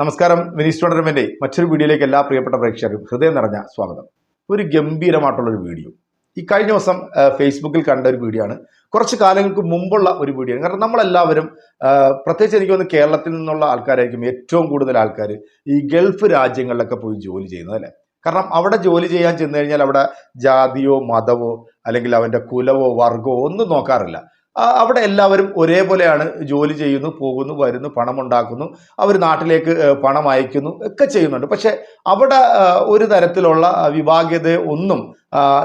നമസ്കാരം വിനീസ് ടോർണമെന്റ് മറ്റൊരു വീഡിയോയിലേക്ക് എല്ലാ പ്രിയപ്പെട്ട പ്രേക്ഷകർക്കും ഹൃദയം നിറഞ്ഞ സ്വാഗതം. ഒരു ഗംഭീരമായിട്ടുള്ളൊരു വീഡിയോ. ഈ കഴിഞ്ഞ ദിവസം ഫേസ്ബുക്കിൽ കണ്ട ഒരു വീഡിയോ ആണ്. കുറച്ച് കാലങ്ങൾക്ക് മുമ്പുള്ള ഒരു വീഡിയോ ആണ്. കാരണം നമ്മളെല്ലാവരും പ്രത്യേകിച്ച് എനിക്ക് തോന്നുന്നു കേരളത്തിൽ നിന്നുള്ള ആൾക്കാരായിരിക്കും ഏറ്റവും കൂടുതൽ ആൾക്കാർ ഈ ഗൾഫ് രാജ്യങ്ങളിലൊക്കെ പോയി ജോലി ചെയ്യുന്നത് അല്ലേ? കാരണം അവിടെ ജോലി ചെയ്യാൻ ചെന്ന് കഴിഞ്ഞാൽ അവിടെ ജാതിയോ മതമോ അല്ലെങ്കിൽ അവന്റെ കുലവോ വർഗമോ ഒന്നും നോക്കാറില്ല. അവിടെ എല്ലാവരും ഒരേപോലെയാണ് ജോലി ചെയ്യുന്നു പോകുന്നു വരുന്നു പണം ഉണ്ടാക്കുന്നു അവർ നാട്ടിലേക്ക് പണം അയക്കുന്നു ഒക്കെ ചെയ്യുന്നുണ്ട്. പക്ഷേ അവിടെ ഒരു തരത്തിലുള്ള വിഭാഗ്യത ഒന്നും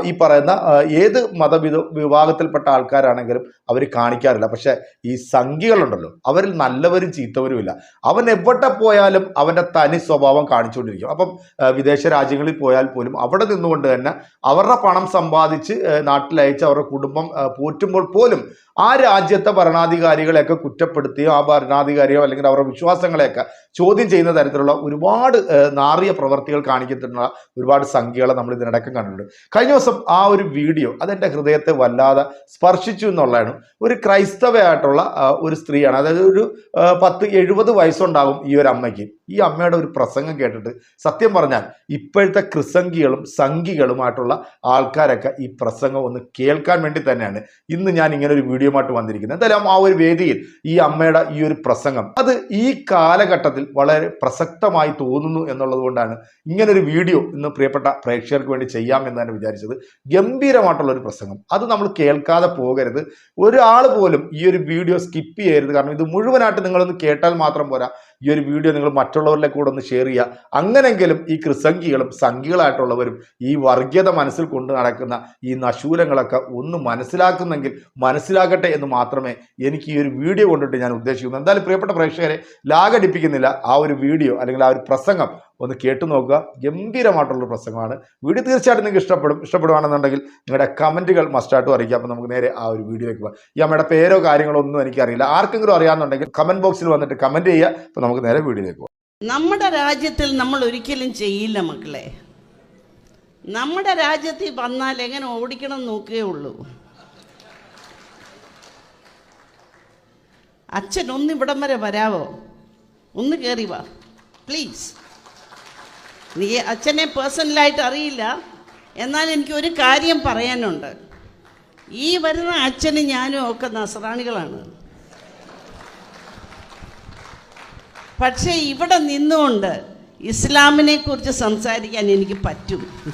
ഈ പറയുന്ന ഏത് മതവിധ വിഭാഗത്തിൽപ്പെട്ട ആൾക്കാരാണെങ്കിലും അവർ കാണിക്കാറില്ല. പക്ഷെ ഈ സംഖ്യകളുണ്ടല്ലോ അവരിൽ നല്ലവരും ചീത്തവരും ഇല്ല അവൻ എവിടെ പോയാലും അവന്റെ തനി സ്വഭാവം കാണിച്ചുകൊണ്ടിരിക്കും. അപ്പം വിദേശ രാജ്യങ്ങളിൽ പോയാൽ പോലും അവിടെ നിന്നുകൊണ്ട് തന്നെ അവരുടെ പണം സമ്പാദിച്ച് നാട്ടിലയച്ച് അവരുടെ കുടുംബം പോറ്റുമ്പോൾ പോലും ആ രാജ്യത്തെ ഭരണാധികാരികളെയൊക്കെ കുറ്റപ്പെടുത്തുകയോ ആ ഭരണാധികാരിയോ അല്ലെങ്കിൽ അവരുടെ വിശ്വാസങ്ങളെയൊക്കെ ചോദ്യം ചെയ്യുന്ന തരത്തിലുള്ള ഒരുപാട് നാറിയ പ്രവർത്തികൾ കാണിക്കത്തിനുള്ള ഒരുപാട് സംഖ്യകളെ നമ്മൾ ഇതിനടക്കം കണ്ടിട്ടുണ്ട്. കഴിഞ്ഞ ദിവസം ആ ഒരു വീഡിയോ അതെന്റെ ഹൃദയത്തെ വല്ലാതെ സ്പർശിച്ചു എന്നുള്ളതാണ്. ഒരു ക്രൈസ്തവയായിട്ടുള്ള ഒരു സ്ത്രീയാണ്. അതായത് ഒരു പത്ത് എഴുപത് വയസ്സുണ്ടാകും ഈ ഒരു അമ്മയ്ക്ക്. ഈ അമ്മയുടെ ഒരു പ്രസംഗം കേട്ടിട്ട് സത്യം പറഞ്ഞാൽ ഇപ്പോഴത്തെ ക്രിസംഖികളും സംഘികളുമായിട്ടുള്ള ആൾക്കാരൊക്കെ ഈ പ്രസംഗം ഒന്ന് കേൾക്കാൻ വേണ്ടി തന്നെയാണ് ഇന്ന് ഞാൻ ഇങ്ങനെ ഒരു വീഡിയോ ആയിട്ട് വന്നിരിക്കുന്നത്. എന്തായാലും ആ ഒരു വേദിയിൽ ഈ അമ്മയുടെ ഈ ഒരു പ്രസംഗം അത് ഈ കാലഘട്ടത്തിൽ വളരെ പ്രസക്തമായി തോന്നുന്നു എന്നുള്ളത് കൊണ്ടാണ് ഇങ്ങനെ ഒരു വീഡിയോ ഇന്ന് പ്രിയപ്പെട്ട പ്രേക്ഷകർക്ക് വേണ്ടി ചെയ്യാം എന്ന് തന്നെ വിചാരിച്ചത്. ഗംഭീരമായിട്ടുള്ള ഒരു പ്രസംഗം. അത് നമ്മൾ കേൾക്കാതെ പോകരുത്. ഒരാൾ പോലും ഈ ഒരു വീഡിയോ സ്കിപ്പ് ചെയ്യരുത്. കാരണം ഇത് മുഴുവനായിട്ട് നിങ്ങളൊന്ന് കേട്ടാൽ മാത്രം പോരാ. ഈ ഒരു വീഡിയോ നിങ്ങൾ മറ്റുള്ളവരിലേക്ക് കൂടെ ഒന്ന് ഷെയർ ചെയ്യുക. അങ്ങനെങ്കിലും ഈ ക്രിസംഗികളും സംഘികളായിട്ടുള്ളവരും ഈ വർഗീയത മനസ്സിൽ കൊണ്ട് നടക്കുന്ന ഈ നശൂലങ്ങളൊക്കെ ഒന്ന് മനസ്സിലാക്കുന്നെങ്കിൽ മനസ്സിലാക്കട്ടെ എന്ന് മാത്രമേ എനിക്ക് ഈ ഒരു വീഡിയോ കൊണ്ടിട്ട് ഞാൻ ഉദ്ദേശിക്കുന്നു എന്തായാലും പ്രിയപ്പെട്ട പ്രേക്ഷകരെ ലാഗടിപ്പിക്കുന്നില്ല ആ ഒരു വീഡിയോ അല്ലെങ്കിൽ ആ ഒരു പ്രസംഗം ഒന്ന് കേട്ടു നോക്കുക. ഗംഭീരമായിട്ടുള്ള പ്രസംഗമാണ്. വീഡിയോ തീർച്ചയായിട്ടും നിങ്ങൾക്ക് ഇഷ്ടപ്പെടും. ഇഷ്ടപ്പെടുകയാണെന്നുണ്ടെങ്കിൽ നിങ്ങളുടെ കമന്റുകൾ മസ്റ്റായിട്ടും അറിയിക്കുക അപ്പോൾ നമുക്ക് നേരെ ആ ഒരു വീഡിയോയിലേക്ക് പോകാം. ഈ അമ്മയുടെ പേരോ കാര്യങ്ങളോ ഒന്നും എനിക്കറിയില്ല. ആർക്കെങ്കിലും അറിയാമെന്നുണ്ടെങ്കിൽ കമന്റ് ബോക്സിൽ വന്നിട്ട് കമന്റ് ചെയ്യുക. അപ്പോൾ നമുക്ക് നേരെ വീഡിയോയിലേക്ക് പോകാം. നമ്മുടെ രാജ്യത്തിൽ നമ്മൾ ഒരിക്കലും ചെയ്യില്ല മക്കളെ. നമ്മുടെ രാജ്യത്തിൽ വന്നാൽ എങ്ങനെ ഓടിക്കണം നോക്കുകയേ ഉള്ളൂ. അച്ഛൻ ഒന്ന് ഇവിടം വരെ വരാവോ? ഒന്ന് കയറി വാ. പ്ലീസ് നീ അച്ഛനെ പേഴ്സണലായിട്ട് അറിയില്ല. എന്നാൽ എനിക്ക് ഒരു കാര്യം പറയാനുണ്ട്. ഈ വരുന്ന അച്ഛനും ഞാനും ഒക്കെ നസറാണികളാണ് പക്ഷേ ഇവിടെ നിന്നുകൊണ്ട് ഇസ്ലാമിനെ കുറിച്ച് സംസാരിക്കാൻ എനിക്ക് പറ്റും.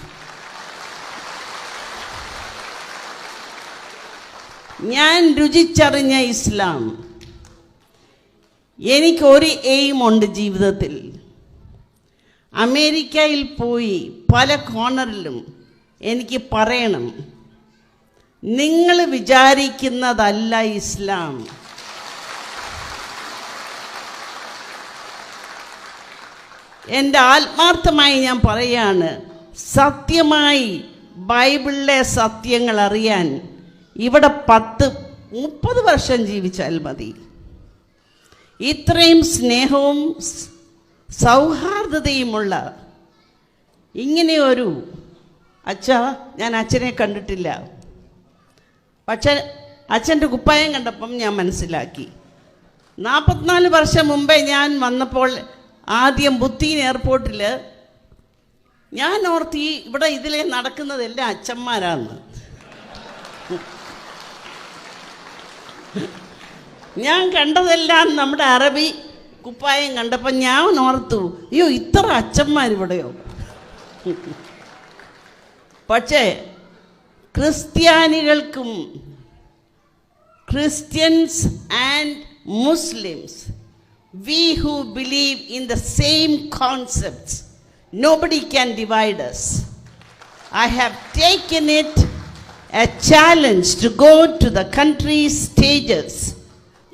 ഞാൻ രുചിച്ചറിഞ്ഞ ഇസ്ലാം. എനിക്കൊരു എയിമുണ്ട് ജീവിതത്തിൽ. അമേരിക്കയിൽ പോയി പല കോണറിലും എനിക്ക് പറയണം നിങ്ങൾ വിചാരിക്കുന്നതല്ല ഇസ്ലാം. എന്റെ ആത്മാർത്ഥമായി ഞാൻ പറയാണ് സത്യമായി ബൈബിളിലെ സത്യങ്ങൾ അറിയാൻ ഇവിടെ പത്ത് മുപ്പത് വർഷം ജീവിച്ചാൽ മതി. ഇത്രയും സ്നേഹവും സൗഹാർദ്ദതയുമുള്ള ഇങ്ങനെയൊരു അച്ഛ ഞാൻ അച്ഛനെ കണ്ടിട്ടില്ല. പക്ഷെ അച്ഛന്റെ കുപ്പായം കണ്ടപ്പം ഞാൻ മനസ്സിലാക്കി. നാൽപ്പത്തിനാല് വർഷം മുമ്പേ ഞാൻ വന്നപ്പോൾ ആദ്യം ബുദ്ധീൻ എയർപോർട്ടിൽ ഞാൻ ഓർത്തി ഇവിടെ ഇതിലെ നടക്കുന്നതെല്ലാം അച്ഛന്മാരാണ് ഞാൻ കണ്ടതെല്ലാം നമ്മുടെ അറബി കുപ്പായം കണ്ടപ്പോൾ ഞാൻ ഓർത്തു അയ്യോ ഇത്ര അച്ഛന്മാരിവിടെയോ പക്ഷേ ക്രിസ്ത്യാനികൾക്കും Christians and Muslims, we who believe in the same concepts, nobody can divide us. I have taken it a challenge to go to the country's stages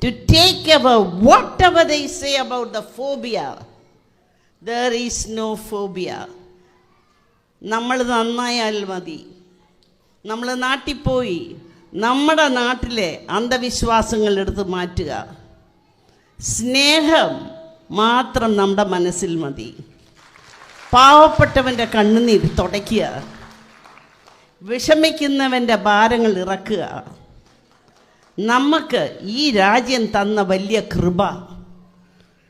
to take over whatever they say about the phobia. There is no phobia. നമ്മൾ നന്നായാൽ മതി. നമ്മൾ നാട്ടിൽ പോയി നമ്മുടെ നാട്ടിലെ അന്ധവിശ്വാസങ്ങൾ എടുത്ത് മാറ്റുക. സ്നേഹം മാത്രം നമ്മുടെ മനസ്സിൽ മതി. പാവപ്പെട്ടവന്റെ കണ്ണുനീർ തുടയ്ക്കുക. വിഷമിക്കുന്നവന്റെ ഭാരങ്ങൾ ഇറക്കുക. നമുക്ക് ഈ രാജ്യം തന്ന വലിയ കൃപ.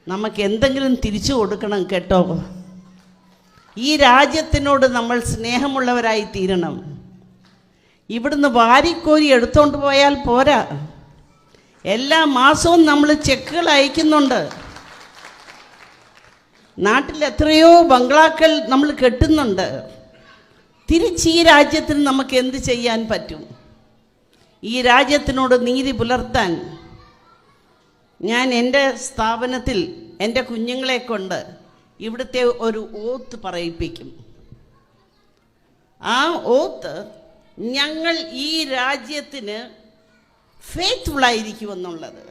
നമുക്ക് എന്തെങ്കിലും തിരിച്ചു കൊടുക്കണം കേട്ടോ. ഈ രാജ്യത്തിനോട് നമ്മൾ സ്നേഹമുള്ളവരായി തീരണം. ഇവിടുന്ന് വാരിക്കോരി എടുത്തോണ്ട് പോയാൽ പോരാ. എല്ലാ മാസവും നമ്മൾ ചെക്കുകൾ അയക്കുന്നുണ്ട്. നാട്ടിൽ എത്രയോ ബംഗ്ലാക്കൾ നമ്മൾ കെട്ടുന്നുണ്ട്. തിരിച്ച് ഈ രാജ്യത്തിന് നമുക്ക് എന്ത് ചെയ്യാൻ പറ്റും? ഈ രാജ്യത്തിനോട് നീതി പുലർത്താൻ ഞാൻ എന്റെ സ്ഥാപനത്തിൽ എന്റെ കുഞ്ഞുങ്ങളെ കൊണ്ട് ഇവിടുത്തെ ഒരു ഓത്ത് പറയിപ്പിക്കും. ആ ഓത്ത് ഞങ്ങൾ ഈ രാജ്യത്തിന് ഫെയ്ത്ത്ഫുള്ളായിരിക്കുമെന്നുള്ളത്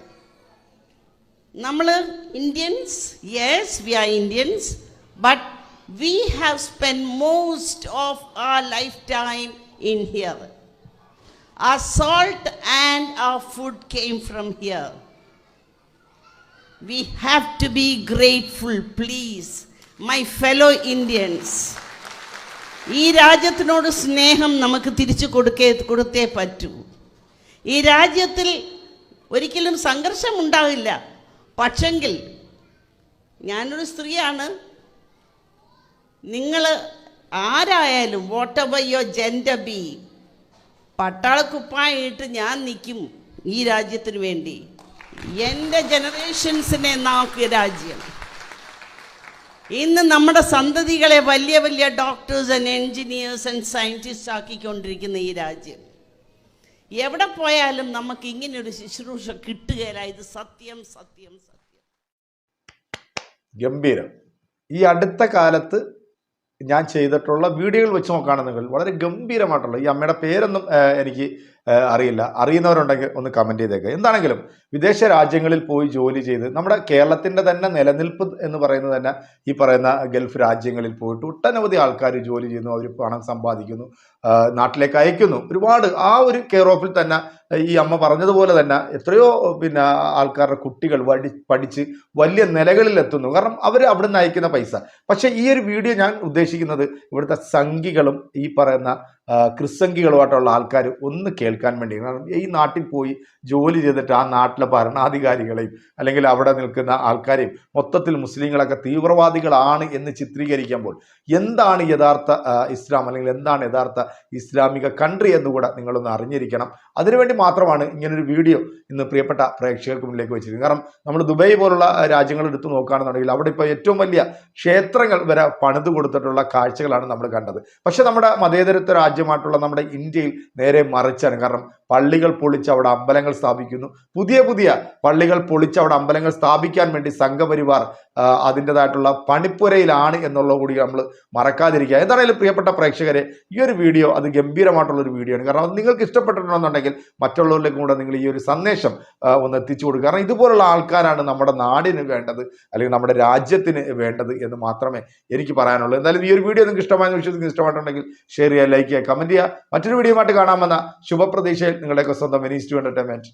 നമ്മൾ Indians yes we are Indians but we have spend most of a life time in here Our salt and our food came from here. We have to be grateful, please, my fellow Indians. ഈ രാജ്യത്തിനോട് സ്നേഹം നമുക്ക് തിരിച്ചു കൊടുക്കേ കൊടുത്തേ പറ്റൂ ഈ രാജ്യത്തിൽ ഒരിക്കലും സംഘർഷം ഉണ്ടാവില്ല പക്ഷെങ്കിൽ ഞാനൊരു സ്ത്രീയാണ് നിങ്ങൾ ആരായാലും whatever your gender be പട്ടാളക്കുപ്പായിട്ട് ഞാൻ നിൽക്കും ഈ രാജ്യത്തിന് വേണ്ടി. എന്റെ ജനറേഷൻസിനെ നോക്കിയ രാജ്യം. ഇന്ന് നമ്മുടെ സന്തതികളെ വലിയ വലിയ doctors and engineers and scientist ആക്കിക്കൊണ്ടിരിക്കുന്ന ഈ രാജ്യം. എവിടെ പോയാലും നമുക്ക് ഇങ്ങനെയൊരു ശുശ്രൂഷ കിട്ടുകയില്ല സത്യം സത്യം സത്യം. ഗംഭീരം. ഈ അടുത്ത കാലത്ത് ഞാൻ ചെയ്തിട്ടുള്ള വീഡിയോകൾ വെച്ച് നോക്കുകയാണെന്നുണ്ടെങ്കിൽ വളരെ ഗംഭീരമായിട്ടുള്ള ഈ അമ്മയുടെ പേരൊന്നും എനിക്ക് അറിയില്ല. അറിയുന്നവരുണ്ടെങ്കിൽ ഒന്ന് കമന്റ് ചെയ്തേക്കുക എന്താണെങ്കിലും വിദേശ രാജ്യങ്ങളിൽ പോയി ജോലി ചെയ്ത് നമ്മുടെ കേരളത്തിന്റെ തന്നെ നിലനിൽപ്പ് എന്ന് പറയുന്നത് തന്നെ ഈ പറയുന്ന ഗൾഫ് രാജ്യങ്ങളിൽ പോയിട്ട് ഒട്ടനവധി ആൾക്കാർ ജോലി ചെയ്യുന്നു. അവർ പണം സമ്പാദിക്കുന്നു. നാട്ടിലേക്ക് അയക്കുന്നു. ഒരുപാട് ആ ഒരു കെയർ ഓഫിൽ തന്നെ ഈ അമ്മ പറഞ്ഞതുപോലെ തന്നെ എത്രയോ പിന്നെ ആൾക്കാരുടെ കുട്ടികൾ വടി പഠിച്ച് വലിയ നിലകളിൽ എത്തുന്നു. കാരണം അവർ അവിടെ നിന്ന് അയക്കുന്ന പൈസ. പക്ഷേ ഈ ഒരു വീഡിയോ ഞാൻ ഉദ്ദേശിക്കുന്നത് ഇവിടുത്തെ സംഘികളും ഈ പറയുന്ന ക്രിസ്സംഖികളുമായിട്ടുള്ള ആൾക്കാർ ഒന്ന് കേൾക്കാൻ വേണ്ടി കാരണം ഈ നാട്ടിൽ പോയി ജോലി ചെയ്തിട്ട് ആ നാട്ടിലെ ഭരണാധികാരികളെയും അല്ലെങ്കിൽ അവിടെ നിൽക്കുന്ന ആൾക്കാരെയും മൊത്തത്തിൽ മുസ്ലിങ്ങളൊക്കെ തീവ്രവാദികളാണ് എന്ന് ചിത്രീകരിക്കുമ്പോൾ എന്താണ് യഥാർത്ഥ ഇസ്ലാം അല്ലെങ്കിൽ എന്താണ് യഥാർത്ഥ ഇസ്ലാമിക കൺട്രി എന്നുകൂടെ നിങ്ങളൊന്ന് അറിഞ്ഞിരിക്കണം. അതിനുവേണ്ടി മാത്രമാണ് ഇങ്ങനൊരു വീഡിയോ ഇന്ന് പ്രിയപ്പെട്ട പ്രേക്ഷകർക്ക് മുന്നിലേക്ക് വെച്ചിരിക്കുന്നത്. കാരണം നമ്മൾ ദുബായ് പോലുള്ള രാജ്യങ്ങൾ എടുത്തു നോക്കുകയാണെന്നുണ്ടെങ്കിൽ അവിടെ ഇപ്പോൾ ഏറ്റവും വലിയ ക്ഷേത്രങ്ങൾ വരെ പണിത് കൊടുത്തിട്ടുള്ള കാഴ്ചകളാണ് നമ്മൾ കണ്ടത്. പക്ഷെ നമ്മുടെ മതേതരത്വ രാജ്യമായിട്ടുള്ള നമ്മുടെ ഇന്ത്യയിൽ നേരെ മറിച്ചാണ്. കാരണം പള്ളികൾ പൊളിച്ച് അവിടെ അമ്പലങ്ങൾ സ്ഥാപിക്കുന്നു. പുതിയ പുതിയ പള്ളികൾ പൊളിച്ച് അവിടെ അമ്പലങ്ങൾ സ്ഥാപിക്കാൻ വേണ്ടി സംഘപരിവാർ അതിന്റെതായിട്ടുള്ള പണിപ്പുരയിലാണ് എന്നുള്ളത് കൂടി നമ്മൾ മറക്കാതിരിക്കുക. എന്താണെങ്കിലും പ്രിയപ്പെട്ട പ്രേക്ഷകരെ ഈ ഒരു വീഡിയോ അത് ഗംഭീരമായിട്ടുള്ള ഒരു വീഡിയോ ആണ്. കാരണം നിങ്ങൾക്ക് ഇഷ്ടപ്പെട്ടിട്ടുണ്ടെന്നുണ്ടെങ്കിൽ മറ്റുള്ളവരിലേക്കും കൂടെ നിങ്ങൾ ഈ ഒരു സന്ദേശം ഒന്ന് എത്തിച്ചു കൊടുക്കുക. കാരണം ഇതുപോലുള്ള ആൾക്കാരാണ് നമ്മുടെ നാടിന് വേണ്ടത് അല്ലെങ്കിൽ നമ്മുടെ രാജ്യത്തിന് വേണ്ടത് എന്ന് മാത്രമേ എനിക്ക് പറയാനുള്ളൂ. എന്തായാലും ഈ ഒരു വീഡിയോ നിങ്ങൾക്ക് ഇഷ്ടമായെന്ന് വിശ്വസിക്കുന്ന. ഇഷ്ടമായിട്ടുണ്ടെങ്കിൽ ഷെയർ ചെയ്യുക ലൈക്ക് ചെയ്യുക കമന്റ് ചെയ്യുക മറ്റൊരു വീഡിയോ ആയിട്ട് കാണാമെന്ന ശുഭപ്രതീക്ഷയിൽ നിങ്ങളുടെയൊക്കെ സ്വന്തം മിനിസ്റ്റു എന്റർടൈൻമെന്റ്